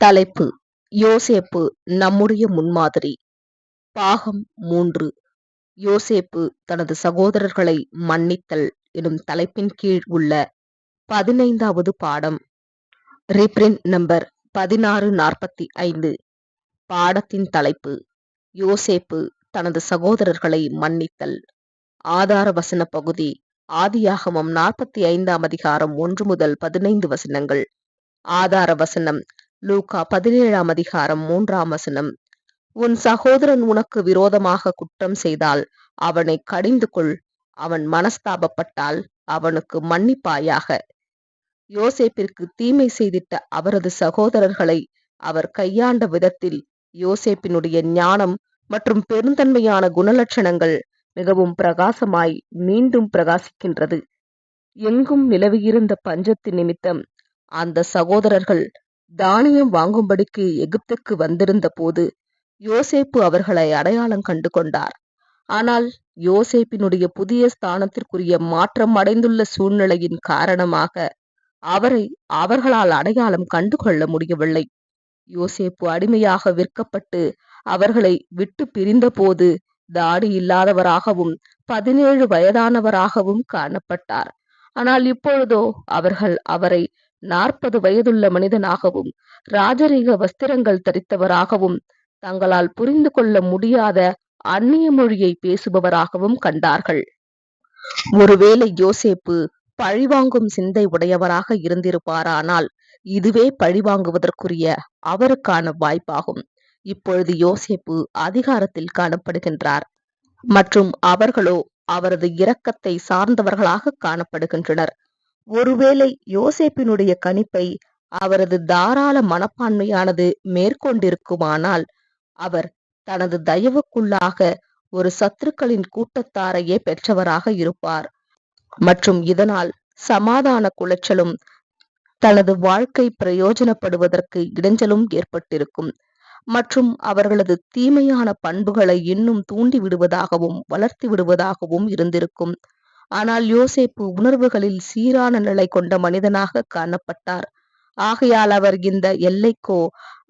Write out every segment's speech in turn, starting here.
தலைப்பு. யோசேப்பு நம்முடைய முன்மாதிரி. பாகம் மூன்று. யோசேப்பு தனது சகோதரர்களை மன்னித்தல் எனும் தலைப்பின் கீழ் உள்ள பதினைந்தாவது பாடம். ரீப்ரிண்ட் நம்பர் பதினாறு நாற்பத்தி ஐந்து. பாடத்தின் தலைப்பு. யோசேப்பு தனது சகோதரர்களை மன்னித்தல். ஆதார வசன பகுதி. ஆதியாகமம் நாற்பத்தி ஐந்தாம் அதிகாரம் ஒன்று முதல் பதினைந்து வசனங்கள். ஆதார வசனம் லூகா பதினேழாம் அதிகாரம் மூன்றாம் வசனம். உன் சகோதரன் உனக்கு விரோதமாக குற்றம் செய்தால் அவனை கடிந்து கொள். அவன் மனஸ்தாபப்பட்டால் அவனுக்கு மன்னிப்பாயாக. யோசேப்பிற்கு தீமை செய்திட்ட அவரது சகோதரர்களை அவர் கையாண்ட விதத்தில் யோசேப்பினுடைய ஞானம் மற்றும் பெருந்தன்மையான குணலட்சணங்கள் மிகவும் பிரகாசமாய் மீண்டும் பிரகாசிக்கின்றது. எங்கும் நிலவியிருந்த பஞ்சத்தின் நிமித்தம் அந்த சகோதரர்கள் தானியம் வாங்கும்படிக்கு எகிப்துக்கு வந்திருந்த போது யோசேப்பு அவர்களை அடையாளம் கண்டு கொண்டார். ஆனால் யோசேப்பினுடைய புதிய ஸ்தானத்திற்குரிய மாற்றம் அடைந்துள்ள சூழ்நிலையின் காரணமாக அவரை அவர்களால் அடையாளம் கண்டு கொள்ள முடியவில்லை. யோசேப்பு அடிமையாக விற்கப்பட்டு அவர்களை விட்டு பிரிந்தபோது தாடி இல்லாதவராகவும் பதினேழு வயதானவராகவும் காணப்பட்டார். ஆனால் இப்பொழுதோ அவர்கள் அவரை நாற்பது வயதுள்ள மனிதனாகவும் ராஜரீக வஸ்திரங்கள் தரித்தவராகவும் தங்களால் புரிந்து கொள்ள முடியாத அந்நிய மொழியை பேசுபவராகவும் கண்டார்கள். ஒருவேளை யோசேப்பு பழிவாங்கும் சிந்தை உடையவராக இருந்திருப்பாரானால் இதுவே பழிவாங்குவதற்குரிய அவருக்கான வாய்ப்பாகும். இப்பொழுது யோசேப்பு அதிகாரத்தில் காணப்படுகின்றார். மற்றும் அவர்களோ அவரது இரக்கத்தை சார்ந்தவர்களாக காணப்படுகின்றனர். ஒருவேளை யோசேப்பினுடைய கணிப்பை அவரது தாராள மனப்பான்மையானது மேற்கொண்டிருக்குமானால் அவர் தனது தயவுக்குள்ளாக ஒரு சத்துருக்களின் கூட்டத்தாரையே பெற்றவராக இருப்பார். மற்றும் இதனால் சமாதான குலைச்சலும் தனது வாழ்க்கை பிரயோஜனப்படுவதற்கு இடைஞ்சலும் ஏற்பட்டிருக்கும். மற்றும் அவர்களது தீமையான பண்புகளை இன்னும் தூண்டி விடுவதாகவும் வளர்த்து விடுவதாகவும் இருந்திருக்கும். ஆனால் யோசேப்பு உணர்வுகளில் சீரான நிலை கொண்ட மனிதனாக காணப்பட்டார். ஆகையால் அவர் இந்த எல்லைக்கோ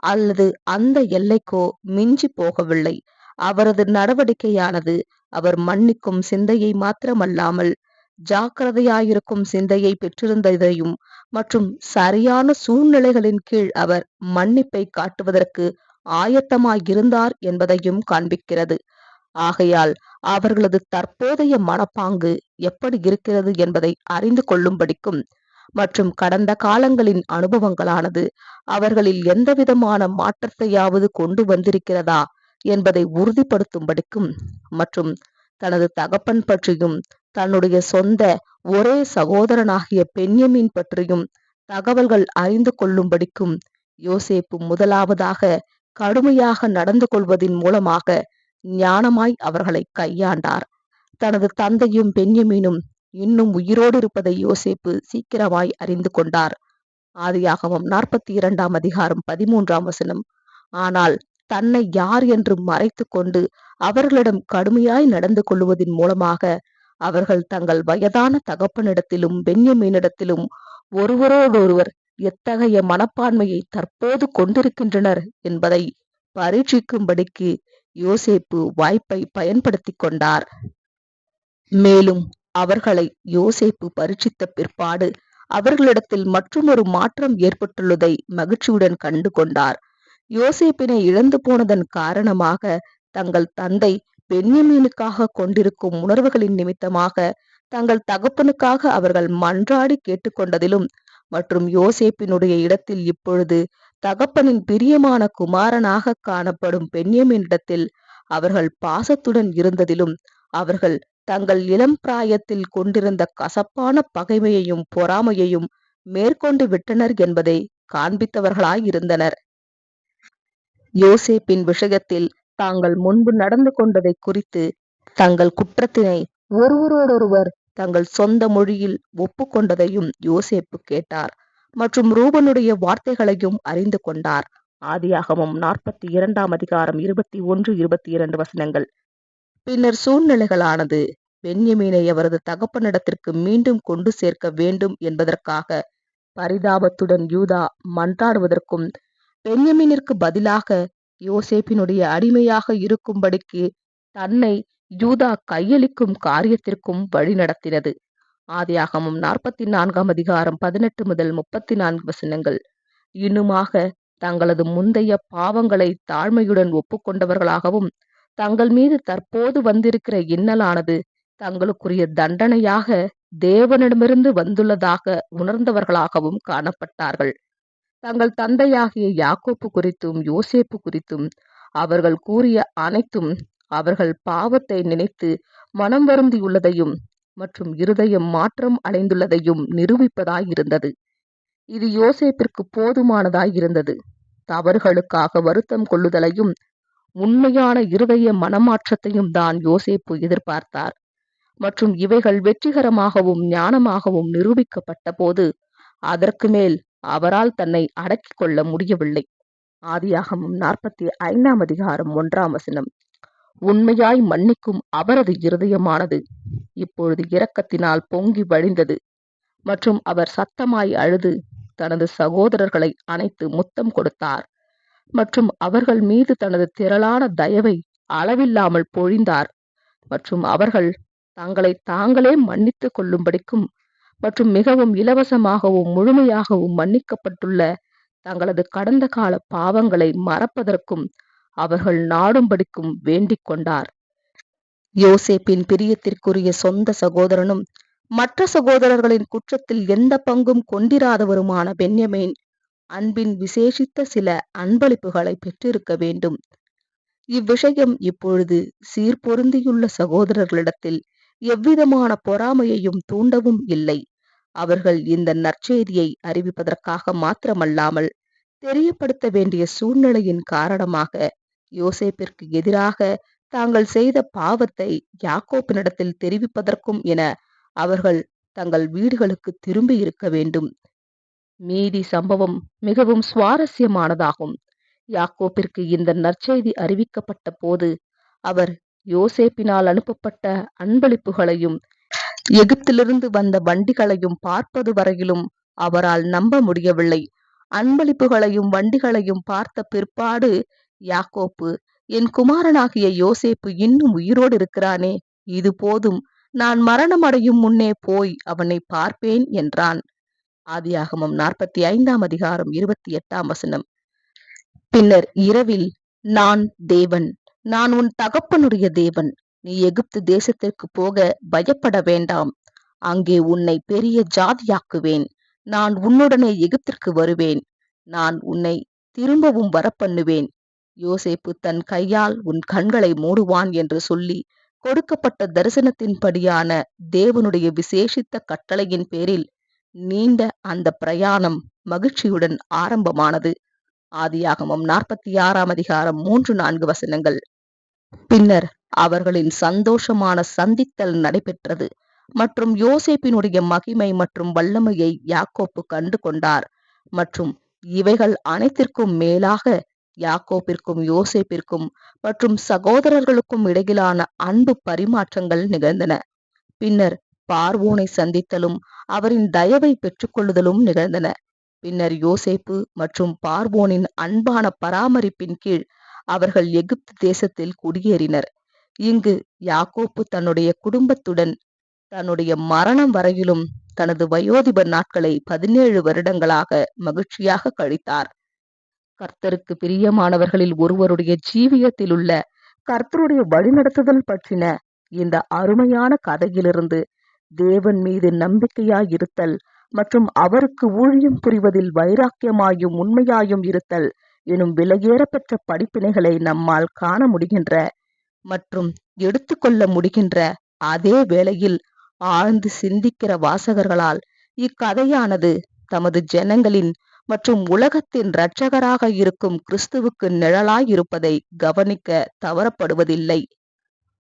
அல்லது அந்த எல்லைக்கோ மிஞ்சி போகவில்லை. அவரது நடவடிக்கையானது அவர் மன்னிக்கும் சிந்தையை மாத்திரமல்லாமல் ஜாக்கிரதையாயிருக்கும் சிந்தையை பெற்றிருந்ததையும் மற்றும் சரியான சூழ்நிலைகளின் கீழ் அவர் மன்னிப்பை காட்டுவதற்கு ஆயத்தமாயிருந்தார் என்பதையும் காண்பிக்கிறது. ஆகையால் அவர்களது தற்போதைய மனப்பாங்கு எப்படி இருக்கிறது என்பதை அறிந்து கொள்ளும்படிக்கும் மற்றும் கடந்த காலங்களின் அனுபவங்களானது அவர்களில் எந்தவிதமான மாற்றத்தையாவது கொண்டு வந்திருக்கிறதா என்பதை உறுதிப்படுத்தும்படிக்கும் மற்றும் தனது தகப்பன் பற்றியும் தன்னுடைய சொந்த ஒரே சகோதரனாகிய பெண்யமின் பற்றியும் தகவல்கள் அறிந்து கொள்ளும்படிக்கும் யோசேப்பு முதலாவதாக கடுமையாக நடந்து கொள்வதின் மூலமாக ஞானமாய் அவர்களை கையாண்டார். தனது தந்தையும் பெண்யமீனும் இன்னும் உயிரோடு இருப்பதை யோசிப்பு சீக்கிரமாய் அறிந்து கொண்டார். ஆதியாகமம் நாற்பத்தி இரண்டாம் அதிகாரம் பதிமூன்றாம் வசனம். ஆனால் தன்னை யார் என்று மறைத்து கொண்டு அவர்களிடம் கடுமையாய் நடந்து கொள்வதன் மூலமாக அவர்கள் தங்கள் வயதான தகப்பனிடத்திலும் பெண்யமீனிடத்திலும் ஒருவரோடொருவர் எத்தகைய மனப்பான்மையை தற்போது கொண்டிருக்கின்றனர் என்பதை பரீட்சிக்கும்படிக்கு யோசேப்பு வாய்ப்பை பயன்படுத்தி கொண்டார். மேலும் அவர்களை யோசேப்பு பரீட்சித்த பிற்பாடு அவர்களிடத்தில் மற்றொரு மாற்றம் ஏற்பட்டுள்ளதை மகிழ்ச்சியுடன் கண்டு கொண்டார். யோசேப்பினை இழந்து போனதன் காரணமாக தங்கள் தந்தை பெண்யமீனுக்காக கொண்டிருக்கும் உணர்வுகளின் நிமித்தமாக தங்கள் தகப்பனுக்காக அவர்கள் மன்றாடி கேட்டுக்கொண்டதிலும் மற்றும் யோசேப்பினுடைய இடத்தில் இப்பொழுது தகப்பனின் பிரியமான குமாரனாக காணப்படும் பெண்யமீனிடத்தில் அவர்கள் பாசத்துடன் இருந்ததிலும் அவர்கள் தங்கள் இளம் பிராயத்தில் கொண்டிருந்த கசப்பான பகைமையையும் பொறாமையையும் மேற்கொண்டு விட்டனர் என்பதை காண்பித்தவர்களாயிருந்தனர். யோசேப்பின் விஷயத்தில் தாங்கள் முன்பு நடந்து கொண்டதை குறித்து தங்கள் குற்றத்தினை ஒருவரோடொருவர் தங்கள் சொந்த மொழியில் ஒப்புக்கொண்டதையும் யோசேப்பு கேட்டார். மற்றும் ரூபனுடைய வார்த்தைகளையும் அறிந்து கொண்டார். ஆதியாகவும் நாற்பத்தி இரண்டாம் அதிகாரம் இருபத்தி ஒன்று இருபத்தி இரண்டு வசனங்கள். பின்னர் சூழ்நிலைகளானது. பென்யமீனை அவரது தகப்பனிடத்திற்கு மீண்டும் கொண்டு சேர்க்க வேண்டும் என்பதற்காக பரிதாபத்துடன் யூதா மன்றாடுவதற்கும் பென்யமீனிற்கு பதிலாக யோசேப்பினுடைய அடிமையாக இருக்கும்படிக்கு தன்னை யூதா கையளிக்கும் காரியத்திற்கும் வழிநடத்தினது. ஆதியாகமும் நாற்பத்தி நான்காம் அதிகாரம் பதினெட்டு முதல் முப்பத்தி நான்கு வசனங்கள். இன்னுமாக தங்களது முந்தைய பாவங்களை தாழ்மையுடன் ஒப்புக்கொண்டவர்களாகவும் தங்கள் மீது தற்போது வந்திருக்கிற இன்னலானது தங்களுக்குரிய தண்டனையாக தேவனிடமிருந்து வந்துள்ளதாக உணர்ந்தவர்களாகவும் காணப்பட்டார்கள். தங்கள் தந்தையாகிய யாக்கோப்பு குறித்தும் யோசேப்பு குறித்தும் அவர்கள் கூறிய அனைத்தும் அவர்கள் பாவத்தை நினைத்து மனம் வருந்தியுள்ளதையும் மற்றும் இருதயம் மாற்றம் அடைந்துள்ளதையும் நிரூபிப்பதாய் இருந்தது. இது யோசேப்பிற்கு போதுமானதாயிருந்தது. தவறுகளுக்காக வருத்தம் கொள்ளுதலையும் உண்மையான இருதய மனமாற்றத்தையும் தான் யோசேப்பு எதிர்பார்த்தார். மற்றும் இவைகள் வெற்றிகரமாகவும் ஞானமாகவும் நிரூபிக்கப்பட்ட போது அதற்கு மேல் அவரால் தன்னை அடக்கிக் கொள்ள முடியவில்லை. ஆதியாகமும் நாற்பத்தி ஐந்தாம் அதிகாரம் ஒன்றாம் வசனம். உண்மையாய் மன்னிக்கும் அவரது இருதயமானது இப்பொழுது இரக்கத்தினால் பொங்கி வழிந்தது. மற்றும் அவர் சத்தமாய் அழுது தனது சகோதரர்களை அனைத்து முத்தம் கொடுத்தார். மற்றும் அவர்கள் மீது தனது திரளான தயவை அளவில்லாமல் பொழிந்தார். மற்றும் அவர்கள் தங்களை தாங்களே மன்னித்துக் கொள்ளும்படிக்கும் மற்றும் மிகவும் இலவசமாகவும் முழுமையாகவும் மன்னிக்கப்பட்டுள்ள தங்களது கடந்த கால பாவங்களை மறப்பதற்கும் அவர்கள் நாடும்படிக்கும் வேண்டிக் கொண்டார். யோசேப்பின் பிரியத்திற்குரிய சொந்த சகோதரனும் மற்ற சகோதரர்களின் குற்றத்தில் எந்த பங்கும் கொண்டிராதவருமான பென்யமேன் அன்பின் விசேஷித்த சில அன்பளிப்புகளை பெற்றிருக்க வேண்டும். இவ்விஷயம் இப்பொழுது சீர்பொருந்தியுள்ள சகோதரர்களிடத்தில் எவ்விதமான பொறாமையையும் தூண்டவும் இல்லை. அவர்கள் இந்த நற்செய்தியை அறிவிப்பதற்காக மாத்திரமல்லாமல் தெரியப்படுத்த வேண்டிய சூழ்நிலையின் காரணமாக யோசேப்பிற்கு எதிராக தாங்கள் செய்த பாவத்தை யாக்கோப்பினிடத்தில் தெரிவிப்பதற்கும் என அவர்கள் தங்கள் வீடுகளுக்கு திரும்பி இருக்க வேண்டும். மீதி சம்பவம் மிகவும் சுவாரஸ்யமானதாகும். யாக்கோப்பிற்கு இந்த நற்செய்தி அறிவிக்கப்பட்ட போது அவர் யோசேப்பினால் அனுப்பப்பட்ட அன்பளிப்புகளையும் எகிப்திலிருந்து வந்த வண்டிகளையும் பார்ப்பது வரையிலும் அவரால் நம்ப முடியவில்லை. அன்பளிப்புகளையும் வண்டிகளையும் பார்த்த பிற்பாடு யாக்கோப்பு என் குமாரனாகிய யோசேப்பு இன்னும் உயிரோடு இருக்கிறானே இது போதும். நான் மரணம் அடையும் முன்னே போய் அவனை பார்ப்பேன் என்றான். ஆதியாகமம் நாற்பத்தி ஐந்தாம் அதிகாரம் இருபத்தி எட்டாம் வசனம். பின்னர் இரவில் நான் தேவன். நான் உன் தகப்பனுடைய தேவன். நீ எகிப்து தேசத்திற்கு போக பயப்பட வேண்டாம். அங்கே உன்னை பெரிய ஜாதியாக்குவேன். நான் உன்னுடனே எகிப்திற்கு வருவேன். நான் உன்னை திரும்பவும் வரப்பண்ணுவேன். யோசேப்பு தன் கையால் உன் கண்களை மூடுவான் என்று சொல்லி கொடுக்கப்பட்ட தரிசனத்தின்படியான தேவனுடைய விசேஷித்த கட்டளையின் பேரில் நீண்ட அந்த பிரயாணம் மகிழ்ச்சியுடன் ஆரம்பமானது. ஆதியாகமம் நாற்பத்தி ஆறாம் அதிகாரம் மூன்று நான்கு வசனங்கள். பின்னர் அவர்களின் சந்தோஷமான சந்தித்தல் நடைபெற்றது. மற்றும் யோசேப்பினுடைய மகிமை மற்றும் வல்லமையை யாக்கோப்பு கண்டு கொண்டார் மற்றும் இவைகள் அனைத்திற்கும் மேலாக யாக்கோப்பிற்கும் யோசேப்பிற்கும் மற்றும் சகோதரர்களுக்கும் இடையிலான அன்பு பரிமாற்றங்கள் நிகழ்ந்தன. பின்னர் பார்வோனை சந்தித்தலும் அவரின் தயவை பெற்றுக்கொள்ளுதலும் நிகழ்ந்தன. பின்னர் யோசேப்பு மற்றும் பார்வோனின் அன்பான பராமரிப்பின் கீழ் அவர்கள் எகிப்து தேசத்தில் குடியேறினர். இங்கு யாக்கோப்பு தன்னுடைய குடும்பத்துடன் தன்னுடைய மரணம் வரையிலும் தனது வயோதிப நாட்களை பதினேழு வருடங்களாக மகிழ்ச்சியாக கழித்தார். கர்த்தருக்கு பிரியமானவர்களில் ஒருவருடைய ஜீவியத்தில் உள்ள கர்த்தருடைய வழிநடத்துதல் பற்றின இந்த அருமையான கதையிலிருந்து தேவன் மீது நம்பிக்கையாய் இருத்தல் மற்றும் அவருக்கு ஊழியம் புரிவதில் வைராக்கியமாயும் உண்மையாயும் இருத்தல் எனும் விலையேறப்பெற்ற படிப்பினைகளை நம்மால் காண முடிகின்ற மற்றும் எடுத்துக்கொள்ள முடிகின்ற அதே வேளையில் ஆழ்ந்து சிந்திக்கிற வாசகர்களால் இக்கதையானது தமது ஜனங்களின் மற்றும் உலகத்தின் இரட்சகராக இருக்கும் கிறிஸ்துவுக்கு நிழலாய் இருப்பதை கவனிக்க தவறப்படுவதில்லை.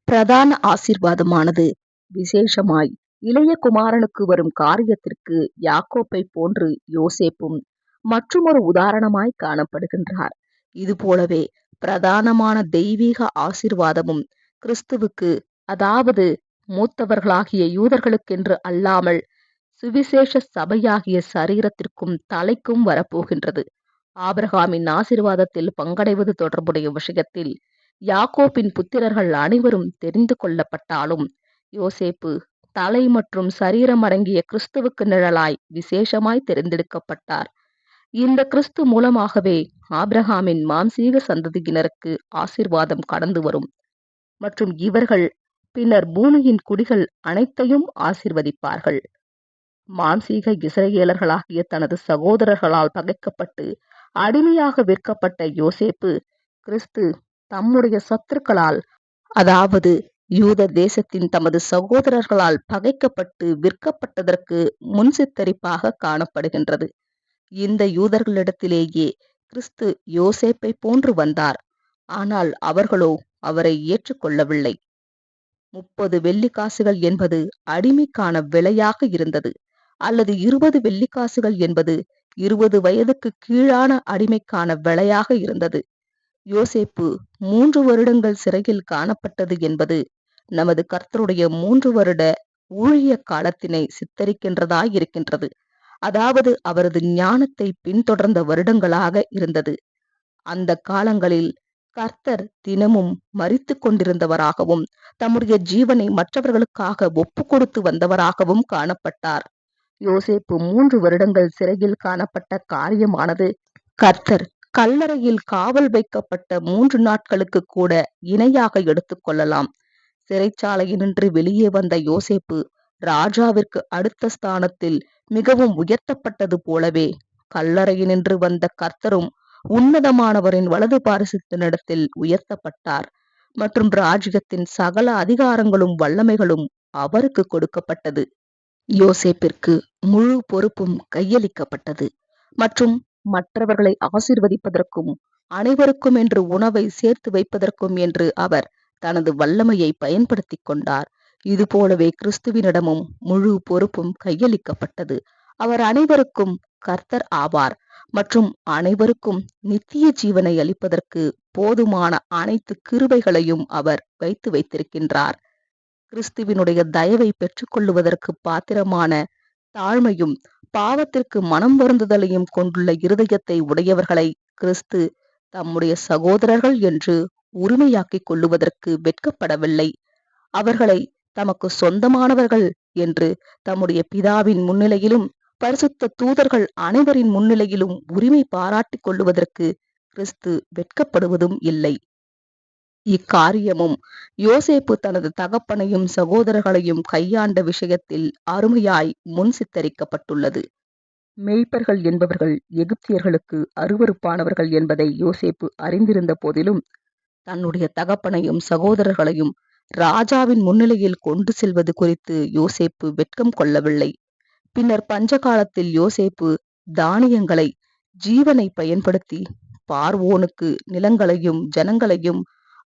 பிரதான ஆசிர்வாதமானது விசேஷமாய் இளைய குமாரனுக்கு வரும் காரியத்திற்கு யாக்கோப்பை போன்று யோசேப்பும் மற்றுமொரு உதாரணமாய் காணப்படுகின்றார். இது போலவே பிரதானமான தெய்வீக ஆசிர்வாதமும் கிறிஸ்துவுக்கு அதாவது மூத்தவர்களாகிய யூதர்களுக்கென்று அல்லாமல் சுவிசேஷ சபையாகிய சரீரத்திற்கும் தலைக்கும் வரப்போகின்றது. ஆபிரகாமின் ஆசீர்வாதத்தில் பங்கடைவது தொடர்புடைய விஷயத்தில் யாக்கோபின் புத்திரர்கள் அனைவரும் தெரிந்து கொள்ளப்பட்டாலும் யோசேப்பு தலை மற்றும் சரீரம் அடங்கிய கிறிஸ்துவுக்கு நிழலாய் விசேஷமாய் தெரிந்தெடுக்கப்பட்டார். இந்த கிறிஸ்து மூலமாகவே ஆபிரகாமின் மாம்சீக சந்ததியினருக்கு ஆசீர்வாதம் கடந்து வரும். மற்றும் இவர்கள் பின்னர் பூமியின் குடிகள் அனைத்தையும் ஆசிர்வதிப்பார்கள். மான்சீக இஸ்ரேலர்களாகிய தனது சகோதரர்களால் பகைக்கப்பட்டு அடிமையாக விற்கப்பட்ட யோசேப்பு கிறிஸ்து தம்முடைய சத்துருக்களால் அதாவது யூத தேசத்தின் தமது சகோதரர்களால் பகைக்கப்பட்டு விற்கப்பட்டதற்கு முன்சித்தரிப்பாக காணப்படுகின்றது. இந்த யூதர்களிடத்திலேயே கிறிஸ்து யோசேப்பை போன்று வந்தார். ஆனால் அவர்களோ அவரை ஏற்றுக்கொள்ளவில்லை. முப்பது வெள்ளிக்காசுகள் என்பது அடிமைக்கான விலையாக இருந்தது. அல்லது இருபது வெள்ளிக்காசுகள் என்பது இருபது வயதுக்கு கீழான அடிமைக்கான விலையாக இருந்தது. யோசேப்பு மூன்று வருடங்கள் சிறையில் காணப்பட்டது என்பது நமது கர்த்தருடைய மூன்று வருட ஊழிய காலத்தினை சித்தரிக்கின்றதாய் இருக்கின்றது. அதாவது அவரது ஞானத்தை பின்தொடர்ந்த வருடங்களாக இருந்தது. அந்த காலங்களில் கர்த்தர் தினமும் மறித்து கொண்டிருந்தவராகவும் தம்முடைய ஜீவனை மற்றவர்களுக்காக ஒப்பு கொடுத்து வந்தவராகவும் காணப்பட்டார். யோசேப்பு மூன்று வருடங்கள் சிறையில் காணப்பட்ட காரியமானது. கர்த்தர் கல்லறையில் காவல் வைக்கப்பட்ட மூன்று நாட்களுக்கு கூட இணையாக எடுத்துக்கொள்ளலாம் சிறைச்சாலையினின்று வெளியே வந்த யோசேப்பு ராஜாவிற்கு அடுத்த ஸ்தானத்தில் மிகவும் உயர்த்தப்பட்டது போலவே கல்லறையினின்று வந்த கர்த்தரும் உன்னதமானவரின் வலது பாரிசத்தினிடத்தில் உயர்த்தப்பட்டார். மற்றும் ராஜ்யத்தின் சகல அதிகாரங்களும் வல்லமைகளும் அவருக்கு கொடுக்கப்பட்டது. யோசேப்பிற்கு முழு பொறுப்பும் கையளிக்கப்பட்டது. மற்றும் மற்றவர்களை ஆசிர்வதிப்பதற்கும் அனைவருக்கும் என்று உணவை சேர்த்து வைப்பதற்கும் என்று அவர் தனது வல்லமையை பயன்படுத்தி கொண்டார். இது போலவே கிறிஸ்துவினிடமும் முழு பொறுப்பும் கையளிக்கப்பட்டது. அவர் அனைவருக்கும் கர்த்தர் ஆவார். மற்றும் அனைவருக்கும் நித்திய ஜீவனை அளிப்பதற்கு போதுமான அனைத்து கிருபைகளையும் அவர் வைத்து வைத்திருக்கின்றார். கிறிஸ்துவினுடைய தயவை பெற்றுக்கொள்ளுவதற்கு பாத்திரமான தாழ்மையும் பாவத்திற்கு மனம் வருந்துதலையும் கொண்டுள்ள இருதயத்தை உடையவர்களை கிறிஸ்து தம்முடைய சகோதரர்கள் என்று உரிமையாக்கிக் கொள்ளுவதற்கு வெட்கப்படவில்லை. அவர்களை தமக்கு சொந்தமானவர்கள் என்று தம்முடைய பிதாவின் முன்னிலையிலும் பரிசுத்த தூதர்கள் அனைவரின் முன்னிலையிலும் உரிமை பாராட்டிக் கொள்ளுவதற்கு கிறிஸ்து வெட்கப்படுவதும் இல்லை. இக்காரியமும். யோசேப்பு தனது தகப்பனையும் சகோதரர்களையும் கையாண்ட விஷயத்தில் அருமையாய் முன் சித்தரிக்கப்பட்டுள்ளது. மெய்ப்பர்கள் என்பவர்கள் எகிப்தியர்களுக்கு அருவறுப்பானவர்கள் என்பதை யோசேப்பு அறிந்திருந்த போதிலும் தன்னுடைய தகப்பனையும் சகோதரர்களையும் ராஜாவின் முன்னிலையில் கொண்டு செல்வது குறித்து யோசேப்பு வெட்கம் கொள்ளவில்லை. பின்னர் பஞ்ச காலத்தில் யோசேப்பு தானியங்களை ஜீவனை பயன்படுத்தி பார்வோனுக்கு நிலங்களையும் ஜனங்களையும்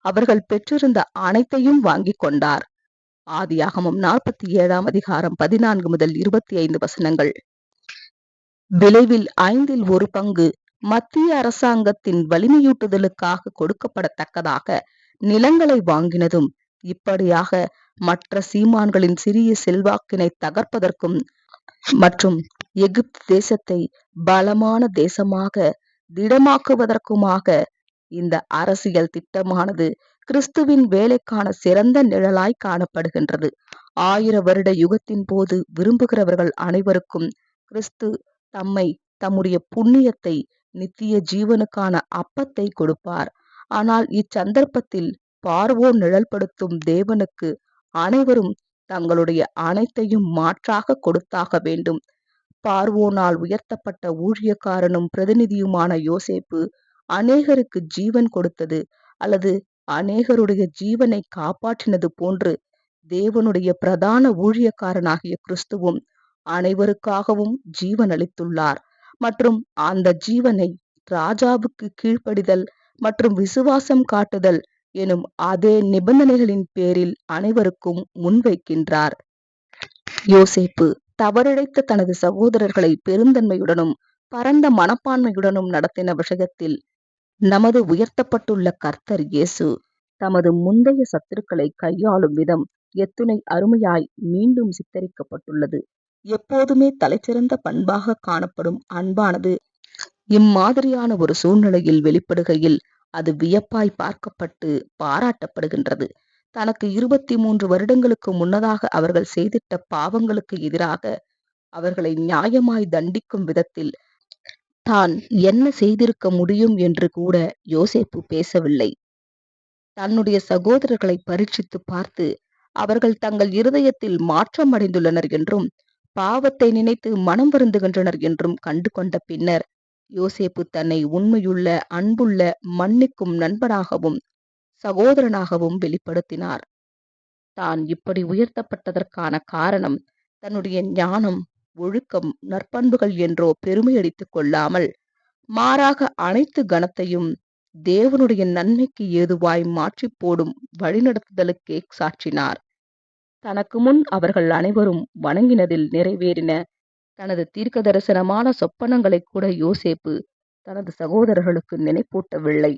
அவர்கள் பெற்றிருந்த அனைத்தையும் வாங்கிக் கொண்டார். ஆதியாகமம் நாற்பத்தி ஏழாம் அதிகாரம் பதினான்கு முதல் இருபத்தி ஐந்து வசனங்கள். விளைவில் ஐந்தில் ஒரு பங்கு மத்திய அரசாங்கத்தின் வலிமையூட்டுதலுக்காக கொடுக்கப்படத்தக்கதாக நிலங்களை வாங்கினதும் இப்படியாக மற்ற சீமான்களின் சிறிய செல்வாக்கினை தகர்ப்பதற்கும் மற்றும் எகிப்து தேசத்தை பலமான தேசமாக திடமாக்குவதற்குமாக இந்த அரசியல் திட்டமானது கிறிஸ்துவின் வேலைக்கான சிறந்த நிழலாய் காணப்படுகின்றது. ஆயிர வருட யுகத்தின் போது விரும்புகிறவர்கள் அனைவருக்கும் கிறிஸ்து தம்மை தம்முடைய புண்ணியத்தை நித்திய ஜீவனுக்கான அப்பத்தை கொடுப்பார். ஆனால் இச்சந்தர்ப்பத்தில் பார்வோ நிழல்படுத்தும் தேவனுக்கு அனைவரும் தங்களுடைய அனைத்தையும் மாற்றாக கொடுத்தாக வேண்டும். பார்வோனால் உயர்த்தப்பட்ட ஊழியக்காரனும் பிரதிநிதியுமான யோசேப்பு அநேகருக்கு ஜீவன் கொடுத்தது அல்லது அநேகருடைய ஜீவனை காப்பாற்றினது போன்று தேவனுடைய பிரதான ஊழியக்காரனாகிய கிறிஸ்துவும் அனைவருக்காகவும் ஜீவன் அளித்துள்ளார். மற்றும் அந்த ஜீவனை ராஜாவுக்கு கீழ்ப்படிதல் மற்றும் விசுவாசம் காட்டுதல் எனும் அதே நிபந்தனைகளின் பேரில் அனைவருக்கும் முன்வைக்கின்றார். யோசேப்பு தவறிழைத்த தனது சகோதரர்களை பெருந்தன்மையுடனும் பரந்த மனப்பான்மையுடனும் நடத்தின விஷயத்தில் நமது உயர்த்தப்பட்டுள்ள கர்த்தர் இயேசு தமது முந்தைய சத்துருக்களை கையாளும் விதம் எத்துணை அருமையாய் மீண்டும் சித்தரிக்கப்பட்டுள்ளது. எப்போதுமே தலைச்சிறந்த பண்பாக காணப்படும் அன்பானது இம்மாதிரியான ஒரு சூழ்நிலையில் வெளிப்படுகையில் அது வியப்பாய் பார்க்கப்பட்டு பாராட்டப்படுகின்றது. தனக்கு இருபத்தி மூன்று வருடங்களுக்கு முன்னதாக அவர்கள் செய்திட்ட பாவங்களுக்கு எதிராக அவர்களை நியாயமாய் தண்டிக்கும் விதத்தில் தான் என்ன செய்திருக்க முடியும் என்று கூட யோசேப்பு பேசவில்லை. தன்னுடைய சகோதரர்களை பரீட்சித்து பார்த்து அவர்கள் தங்கள் இருதயத்தில் மாற்றம் அடைந்துள்ளனர் என்றும் பாவத்தை நினைத்து மனம் வருந்துகின்றனர் என்றும் கண்டு கொண்ட பின்னர் யோசேப்பு தன்னை உண்மையுள்ள அன்புள்ள மன்னிக்கும் நண்பனாகவும் சகோதரனாகவும் வெளிப்படுத்தினார். தான் இப்படி உயர்த்தப்பட்டதற்கான காரணம் தன்னுடைய ஞானம் ஒழுக்கம் நற்பண்புகள் என்றோ பெருமையடித்துக் கொள்ளாமல் மாறாக அனைத்து கணத்தையும் தேவனுடைய நன்மைக்கு ஏதுவாய் மாற்றி போடும் வழிநடத்துதலுக்கே சாற்றினார் தனக்கு முன் அவர்கள் அனைவரும் வணங்கினதில் நிறைவேறின தனது தீர்க்க தரிசனமான சொப்பனங்களை கூட யோசேப்பு தனது சகோதரர்களுக்கு நினைப்பூட்டவில்லை.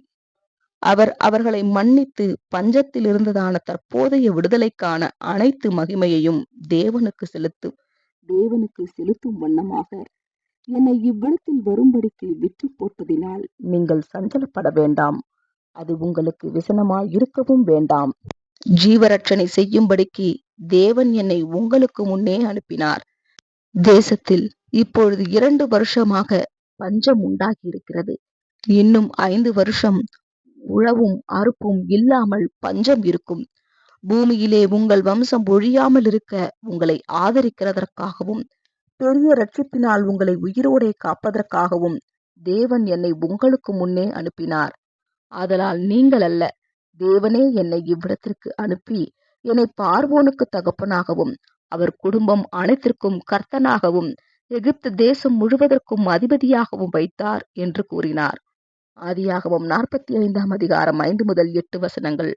அவர் அவர்களை மன்னித்து பஞ்சத்தில் இருந்ததான தற்போதைய விடுதலைக்கான அனைத்து மகிமையையும் தேவனுக்கு செலுத்தும் தேவனுக்கு செலுத்தும் வண்ணமாக என்னை இவ்விடத்தில் வரும்படிக்கு விற்று போட்டதினால் நீங்கள் சஞ்சலப்பட வேண்டாம். அது உங்களுக்கு விசனமாய் இருக்கவும் வேண்டாம். ஜீவரட்சணை செய்யும்படிக்கு தேவன் என்னை உங்களுக்கு முன்னே அனுப்பினார். தேசத்தில் இப்பொழுது இரண்டு வருஷமாக பஞ்சம் உண்டாகி இருக்கிறது இன்னும் ஐந்து வருஷம் உழவும் அறுப்பும் இல்லாமல் பஞ்சம் இருக்கும். பூமியிலே உங்கள் வம்சம் ஒழியாமல் இருக்க உங்களை ஆதரிக்கிறதற்காகவும் பெரிய ரட்சிப்பினால் உங்களை உயிரோடே காப்பதற்காகவும் தேவன் என்னை உங்களுக்கு முன்னே அனுப்பினார். ஆதலால் நீங்கள் அல்ல தேவனே என்னை இவ்விடத்திற்கு அனுப்பி என்னை பார்வோனுக்கு தகப்பனாகவும் அவர் குடும்பம் அனைத்திற்கும் கர்த்தனாகவும் எகிப்து தேசம் முழுவதற்கும் அதிபதியாகவும் வைத்தார் என்று கூறினார். ஆதியாகவும் நாற்பத்தி ஐந்தாம் அதிகாரம் ஐந்து முதல் எட்டு வசனங்கள்.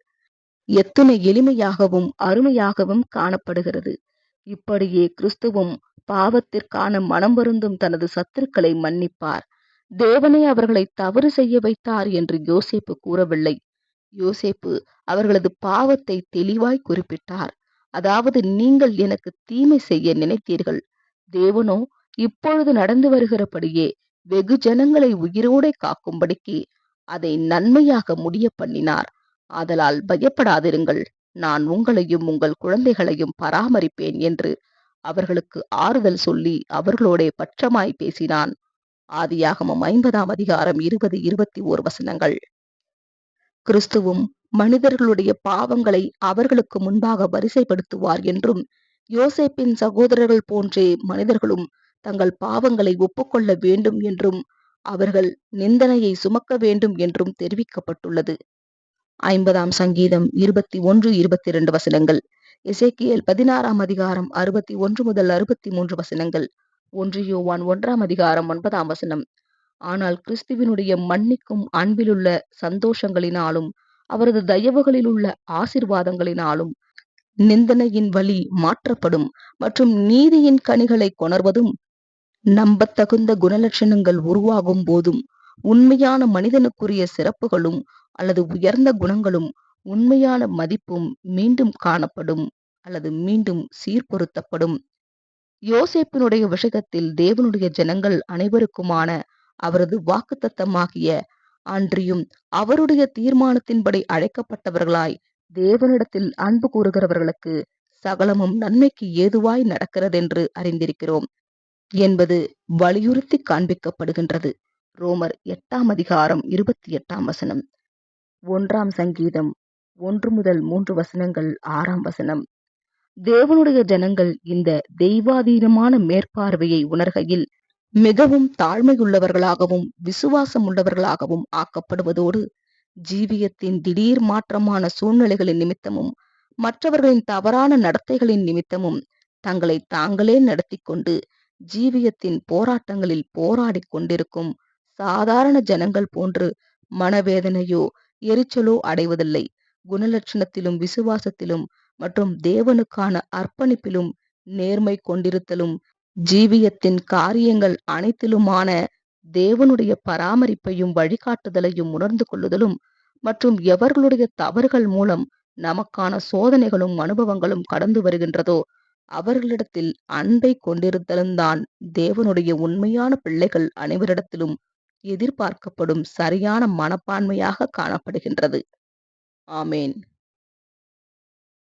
எத்துணை எளிமையாகவும் அருமையாகவும் காணப்படுகிறது. இப்படியே கிறிஸ்துவும் பாவத்திற்கான மனம் வருந்தும் தனது சத்துருக்களை மன்னிப்பார். தேவனே அவர்களை தவறு செய்ய வைத்தார் என்று யோசேப்பு கூறவில்லை. யோசேப்பு அவர்களது பாவத்தை தெளிவாய் குறிப்பிட்டார். அதாவது நீங்கள் எனக்கு தீமை செய்ய நினைத்தீர்கள். தேவனோ இப்பொழுது நடந்து வருகிறபடியே வெகு ஜனங்களை உயிரோடே காக்கும்படிக்கு அதை நன்மையாக முடிய பண்ணினார் ஆதலால் பயப்படாதிருங்கள். நான் உங்களையும் உங்கள் குழந்தைகளையும் பராமரிப்பேன் என்று அவர்களுக்கு ஆறுதல் சொல்லி அவர்களோடே பட்சமாய் பேசினான். ஆதியாகமம் ஐம்பதாம் அதிகாரம் இருபது இருபத்தி ஓர் வசனங்கள். கிறிஸ்துவும் மனிதர்களுடைய பாவங்களை அவர்களுக்கு முன்பாக வரிசைப்படுத்துவார் என்றும் யோசேப்பின் சகோதரர்கள் போன்றே மனிதர்களும் தங்கள் பாவங்களை ஒப்புக்கொள்ள வேண்டும் என்றும் அவர்கள் நிந்தனையை சுமக்க வேண்டும் என்றும் தெரிவிக்கப்பட்டுள்ளது. ஐம்பதாம் சங்கீதம் இருபத்தி ஒன்று இருபத்தி இரண்டு வசனங்கள். இசைக்கியல் பதினாறாம் அதிகாரம் அறுபத்தி ஒன்று முதல் அறுபத்தி மூன்று வசனங்கள். ஒன்று யோவான் ஒன்றாம் அதிகாரம் ஒன்பதாம் வசனம். ஆனால் கிறிஸ்துவினுடைய மன்னிக்கும் அன்பிலுள்ள சந்தோஷங்களினாலும் அவரது தயவுகளில் உள்ள ஆசிர்வாதங்களினாலும் நிந்தனையின் வழி மாற்றப்படும் மற்றும் நீதியின் கனிகளை கொணர்வதும் நம்பத்தகுந்த குணலட்சணங்கள் உருவாகும் போதும் உண்மையான மனிதனுக்குரிய சிறப்புகளும் அல்லது உயர்ந்த குணங்களும் உண்மையான மதிப்பும் மீண்டும் காணப்படும் அல்லது மீண்டும் சீர்பொருத்தப்படும் யோசேப்பினுடைய விஷயத்தில் தேவனுடைய ஜனங்கள் அனைவருக்குமான அவரது வாக்குத்தத்தமாகிய அன்றியும் அவருடைய தீர்மானத்தின்படி அழைக்கப்பட்டவர்களாய் தேவனிடத்தில் அன்பு கூறுகிறவர்களுக்கு சகலமும் நன்மைக்கு ஏதுவாய் நடக்கிறதென்று அறிந்திருக்கிறோம். என்பது வலியுறுத்தி காண்பிக்கப்படுகின்றது. ரோமர் எட்டாம் அதிகாரம் இருபத்தி எட்டாம் வசனம். ஒன்றாம் சங்கீதம் ஒன்று முதல் மூன்று வசனங்கள் ஆறாம் வசனம். தேவனுடைய ஜனங்கள் இந்த தெய்வாதீனமான மேற்பார்வையை உணர்கையில் மிகவும் தாழ்மையுள்ளவர்களாகவும் விசுவாசம் உள்ளவர்களாகவும் ஆக்கப்படுவதோடு ஜீவியத்தின் திடீர் மாற்றமான சூழ்நிலைகளின் நிமித்தமும் மற்றவர்களின் தவறான நடத்தைகளின் நிமித்தமும் தங்களை தாங்களே நடத்தி கொண்டு ஜீவியத்தின் போராட்டங்களில் போராடி கொண்டிருக்கும் சாதாரண ஜனங்கள் போன்று மனவேதனையோ எரிச்சலோ அடைவதில்லை. குணலட்சணத்திலும் விசுவாசத்திலும் மற்றும் தேவனுக்கான அர்ப்பணிப்பிலும் நேர்மை கொண்டிருத்தலும் ஜீவியத்தின் காரியங்கள் அனைத்திலுமான தேவனுடைய பராமரிப்பையும் வழிகாட்டுதலையும் உணர்ந்து கொள்ளுதலும் மற்றும் எவர்களுடைய தவறுகள் மூலம் நமக்கான சோதனைகளும் அனுபவங்களும் கடந்து வருகின்றதோ அவர்களிடத்தில் அன்பை கொண்டிருத்தலும் தான் தேவனுடைய உண்மையான பிள்ளைகள் அனைவரிடத்திலும் எதிர்பார்க்கப்படும் சரியான மனப்பான்மையாக காணப்படுகின்றது. ஆமேன்.